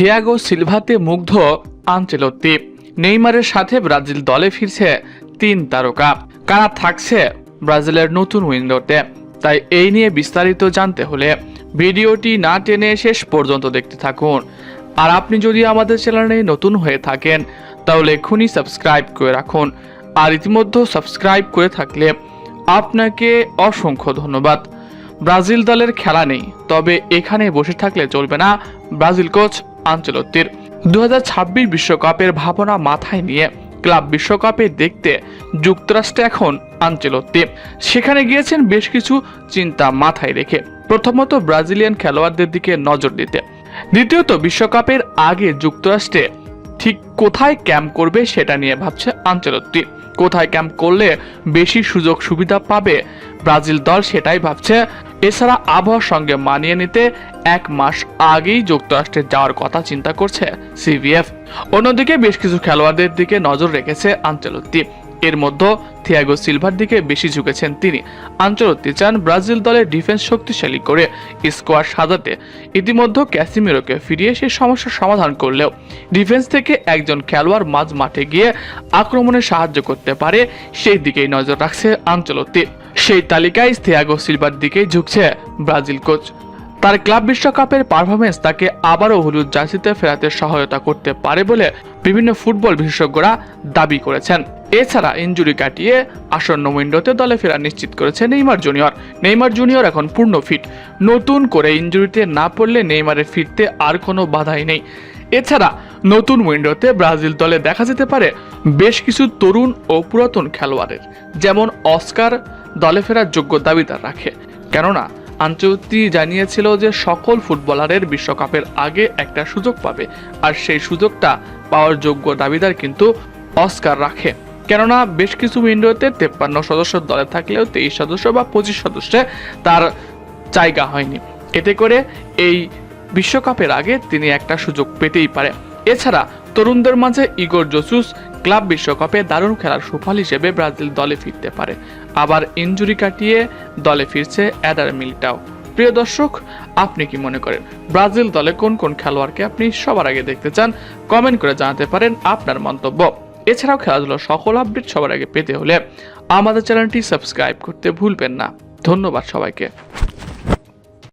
Thiago সিলভাতে মুগ্ধ আঞ্চেলত্তি। নেইমারের সাথে ব্রাজিল দলে ফিরছে তিন তারকা। কারা থাকছে ব্রাজিলের নতুন উইন্ডোতে? তাই এই নিয়ে বিস্তারিত জানতে হলে ভিডিওটি না টেনে শেষ পর্যন্ত দেখতে থাকুন। আর আপনি যদি আমাদের চ্যানেলে নতুন হয়ে থাকেন, তাহলে এক্ষুনি সাবস্ক্রাইব করে রাখুন। আর ইতিমধ্যে সাবস্ক্রাইব করে থাকলে আপনাকে অসংখ্য ধন্যবাদ। ব্রাজিল দলের খেলা নেই, তবে এখানে বসে থাকলে চলবে না ব্রাজিল কোচ আঞ্চলত্তির দু বিশ্বকাপের ভাবনা মাথায় নিয়ে ক্লাব বিশ্বকাপে দেখতে যুক্তরাষ্ট্রে এখন আঞ্চলত্তি সেখানে গিয়েছেন বেশ কিছু চিন্তা মাথায় রেখে। প্রথমত ব্রাজিলিয়ান খেলোয়াড়দের দিকে নজর দিতে। দ্বিতীয়ত বিশ্বকাপের আগে যুক্তরাষ্ট্রে ঠিক কোথায় ক্যাম্প করবে সেটা নিয়ে ভাবছে আঞ্চলত্তি কোথায় ক্যাম্প করলে বেশি সুযোগ সুবিধা পাবে ব্রাজিল দল সেটাই ভাবছে এছাড়া আবহাওয়ার সঙ্গে মানিয়ে নিতে এক মাস আগেই যুক্তরাষ্ট্রে যাওয়ার কথা চিন্তা করছে সিভিএফ। অন্যদিকে বেশ কিছু খেলোয়াড়দের দিকে নজর রেখেছে আঞ্চলত্তি। এর মধ্যে থিয়াগো সিলভার দিকে বেশি ঝুঁকেছেন তিনি। আঞ্চলত্তি চান ব্রাজিল দলের ডিফেন্স শক্তিশালী করে স্কোয়াড সাজাতে। ইতিমধ্যে ক্যাসিমিরোকে ফিরিয়ে সেই সমস্যার সমাধান করলেও ডিফেন্স থেকে একজন খেলোয়াড় মাঝ মাঠে গিয়ে আক্রমণে সাহায্য করতে পারে, সেই দিকেই নজর রাখছে আঞ্চলত্তি। সেই তালিকায় থিয়াগো সিলভার দিকেই ঝুঁকছে ব্রাজিল কোচ। তার ক্লাব বিশ্বকাপের পারফরমেন্স তাকে আবারও হলুদ জার্সিতে ফেরাতে সহায়তা করতে পারে বলে বিভিন্ন ফুটবল বিশেষজ্ঞরা দাবি করেছেন। এছাড়া ইঞ্জুরি কাটিয়ে আসন্ন উইন্ডোতে দলে ফেরা নিশ্চিত করেছে নেইমার জুনিয়র। নেইমার জুনিয়র এখন পূর্ণ ফিট। নতুন করে ইঞ্জুরিতে না পড়লে নেইমারের ফিরতে আর কোনো বাধাই নেই। এছাড়া নতুন উইন্ডোতে ব্রাজিল দলে দেখা যেতে পারে বেশ কিছু তরুণ ও পুরাতন খেলোয়াড়ের, যেমন অস্কার দলে ফেরার যোগ্য দাবিদার রাখে। কেননা আঞ্চলতি জানিয়েছিল যে সকল ফুটবলারের বিশ্বকাপের আগে একটা সুযোগ পাবে, আর সেই সুযোগটা পাওয়ার যোগ্য দাবিদার কিন্তু অস্কার রাখে। কেননা, বেশ কিছু উইন্ডোতে তেপ্পান্ন সদস্য দলে থাকলেও তেইশ সদস্য বা পঁচিশ সদস্যে তার জায়গা হয়নি। এতে করে এই বিশ্বকাপের আগে তিনি একটা সুযোগ পেতেই পারে এছাড়া তরুণদের মাঝে ইগোর জসুস ক্লাব বিশ্বকাপে দারুণ খেলার সুফল হিসেবে ব্রাজিল দলে ফিরতে পারে। আবার ইনজুরি কাটিয়ে দলে ফিরছে অ্যাডার মিলটাও। প্রিয় দর্শক, আপনি কি মনে করেন, ব্রাজিল দলে কোন কোন খেলোয়াড়কে আপনি সবার আগে দেখতে চান? কমেন্ট করে জানাতে পারেন আপনার মন্তব্য। এছাড়াও খেলাধুলার সকল আপডেট সবার আগে পেতে হলে আমাদের চ্যানেলটি সাবস্ক্রাইব করতে ভুলবেন না। ধন্যবাদ সবাইকে।